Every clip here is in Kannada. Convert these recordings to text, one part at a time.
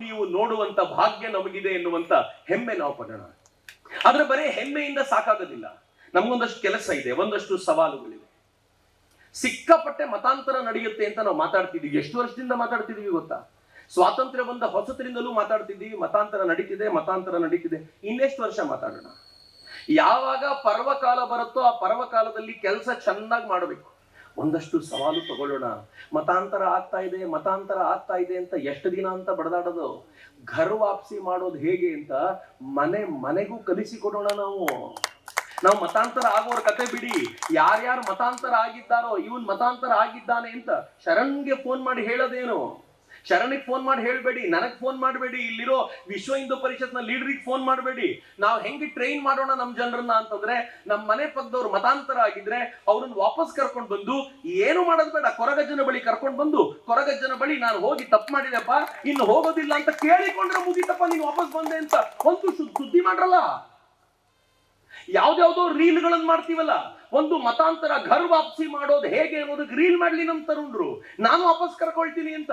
ನೀವು ನೋಡುವಂತ ಭಾಗ್ಯ ನಮಗಿದೆ ಎನ್ನುವಂತ ಹೆಮ್ಮೆ ನಾವು ಪಡೋಣ. ಆದ್ರೆ ಬರೀ ಹೆಮ್ಮೆಯಿಂದ ಸಾಕಾಗೋದಿಲ್ಲ. ನಮ್ಗೊಂದಷ್ಟು ಕೆಲಸ ಇದೆ, ಒಂದಷ್ಟು ಸವಾಲುಗಳಿವೆ. ಸಿಕ್ಕಾಪಟ್ಟೆ ಮತಾಂತರ ನಡೆಯುತ್ತೆ ಅಂತ ನಾವು ಮಾತಾಡ್ತಿದೀವಿ ಎಷ್ಟು ವರ್ಷದಿಂದ ಮಾತಾಡ್ತಿದೀವಿ ಗೊತ್ತಾ? ಸ್ವಾತಂತ್ರ್ಯ ಬಂದ ಹೊಸತರಿಂದಲೂ ಮಾತಾಡ್ತಿದ್ದೀವಿ. ಮತಾಂತರ ನಡೀತಿದೆ ಮತಾಂತರ ನಡೀತಿದೆ. ಇನ್ನೆಷ್ಟು ವರ್ಷ ಮಾತಾಡೋಣ? ಯಾವಾಗ ಪರ್ವಕಾಲ ಬರುತ್ತೋ ಆ ಪರ್ವಕಾಲದಲ್ಲಿ ಕೆಲಸ ಚೆನ್ನಾಗಿ ಮಾಡಬೇಕು. ಒಂದಷ್ಟು ಸವಾಲು ತಗೊಳ್ಳೋಣ. ಮತಾಂತರ ಆಗ್ತಾ ಇದೆ, ಮತಾಂತರ ಆಗ್ತಾ ಇದೆ ಅಂತ ಎಷ್ಟು ದಿನ ಅಂತ ಬಡದಾಡೋದು? ಘರ್ ವಾಪಸಿ ಮಾಡೋದು ಹೇಗೆ ಅಂತ ಮನೆ ಮನೆಗೂ ಕಲಿಸಿಕೊಡೋಣ ನಾವು. ನಾವು ಮತಾಂತರ ಆಗೋರ ಕತೆ ಬಿಡಿ. ಯಾರ್ಯಾರು ಮತಾಂತರ ಆಗಿದ್ದಾರೋ, ಇವನ್ ಮತಾಂತರ ಆಗಿದ್ದಾನೆ ಅಂತ ಶರಣ್ಗೆ ಫೋನ್ ಮಾಡಿ ಹೇಳೋದೇನು? ಶರಣಿಗೆ ಫೋನ್ ಮಾಡಿ ಹೇಳಬೇಡಿ, ನನಗೆ ಫೋನ್ ಮಾಡಬೇಡಿ, ಇಲ್ಲಿರೋ ವಿಶ್ವ ಹಿಂದೂ ಪರಿಷತ್ನ ಲೀಡರಿಗೆ ಫೋನ್ ಮಾಡಬೇಡಿ. ನಾವು ಹೆಂಗೆ ಟ್ರೈನ್ ಮಾಡೋಣ ನಮ್ಮ ಜನರನ್ನ ಅಂತಂದ್ರೆ ನಮ್ಮ ಮನೆ ಪಕ್ಕದವ್ರು ಮತಾಂತರ ಆಗಿದ್ರೆ ಅವ್ರನ್ನ ವಾಪಸ್ ಕರ್ಕೊಂಡು ಬಂದು, ಏನು ಮಾಡೋದು ಬೇಡ, ಕೊರಗಜ್ಜನ ಬಳಿ ಕರ್ಕೊಂಡು ಬಂದು, ಕೊರಗಜ್ಜನ ಬಳಿ ನಾನು ಹೋಗಿ ತಪ್ಪು ಮಾಡಿದೆಪ್ಪ, ಇನ್ನು ಹೋಗೋದಿಲ್ಲ ಅಂತ ಕೇಳಿಕೊಂಡ್ರೆ ಮುಗಿತಪ್ಪ, ನೀನು ವಾಪಸ್ ಬಂದೆ ಅಂತ. ಒಂದು ಸುದ್ದಿ ಮಾಡ್ರಲ್ಲ? ಯಾವ್ದಾವ್ದೋ ರೀಲ್ಗಳನ್ನ ಮಾಡ್ತೀವಲ್ಲ, ಒಂದು ಮತಾಂತರ ಘರ್ ವಾಪಸಿ ಮಾಡೋದು ಹೇಗೆ ಅನ್ನೋದಕ್ಕೆ ರೀಲ್ ಮಾಡ್ಲಿ ನಮ್ ತರುಣ್ರು. ನಾನು ವಾಪಸ್ ಕರ್ಕೊಳ್ತೀನಿ ಅಂತ.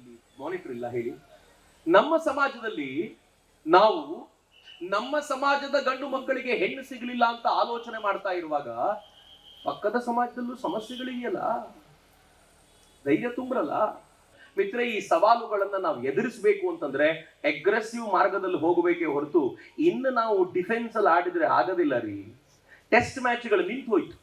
ಮಾನಿಟರ್ ಇಲ್ಲ ಹೇಳಿ. ನಮ್ಮ ಸಮಾಜದಲ್ಲಿ ನಾವು ನಮ್ಮ ಸಮಾಜದ ಗಂಡು ಮಕ್ಕಳಿಗೆ ಹೆಣ್ಣು ಸಿಗಲಿಲ್ಲ ಅಂತ ಆಲೋಚನೆ ಮಾಡ್ತಾ ಇರುವಾಗ ಪಕ್ಕದ ಸಮಾಜದಲ್ಲೂ ಸಮಸ್ಯೆಗಳಿದೆಯಲ್ಲ ಧೈರ್ಯ ತುಂಬ್ರಲ್ಲ? ಮಿತ್ರ ಈ ಸವಾಲುಗಳನ್ನ ನಾವು ಎದುರಿಸಬೇಕು ಅಂತಂದ್ರೆ ಅಗ್ರೆಸಿವ್ ಮಾರ್ಗದಲ್ಲಿ ಹೋಗಬೇಕೇ ಹೊರತು ಇನ್ನು ನಾವು ಡಿಫೆನ್ಸ್ ಅಲ್ಲಿ ಆಡಿದ್ರೆ ಆಗೋದಿಲ್ಲ ರೀ. ಟೆಸ್ಟ್ ಮ್ಯಾಚ್ಗಳು ನಿಂತು ಹೋಯ್ತು